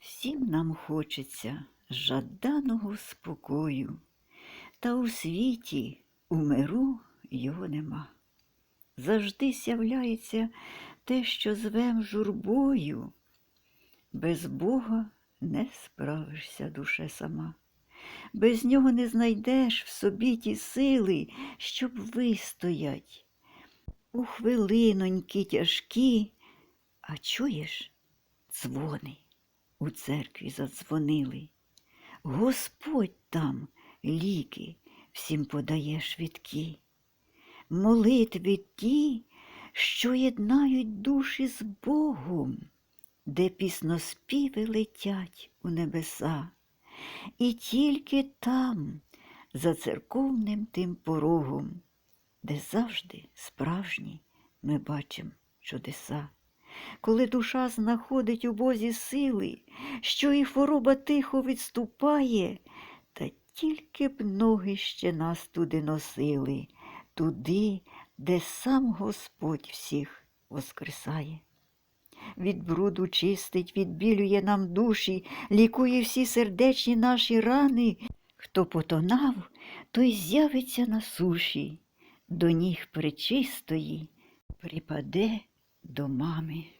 Всім нам хочеться жаданого спокою, та у світі у миру його нема. Завжди сявляється те, що звем журбою. Без Бога не справишся душе сама. Без нього не знайдеш в собі ті сили, щоб вистоять. У хвилиноньки тяжкі, а чуєш, дзвони у церкві задзвонили. Господь там ліки всім подає швидкі. Молитви ті, що єднають душі з Богом, де пісноспіви летять у небеса. І тільки там, за церковним тим порогом, де завжди справжні ми бачимо чудеса. Коли душа знаходить у Бозі сили, що і хвороба тихо відступає, та тільки б ноги ще нас туди носили, туди, де сам Господь всіх воскресає. Від бруду чистить, відбілює нам душі, лікує всі сердечні наші рани. Хто потонав, той з'явиться на суші, до ніг пречистої припаде до мами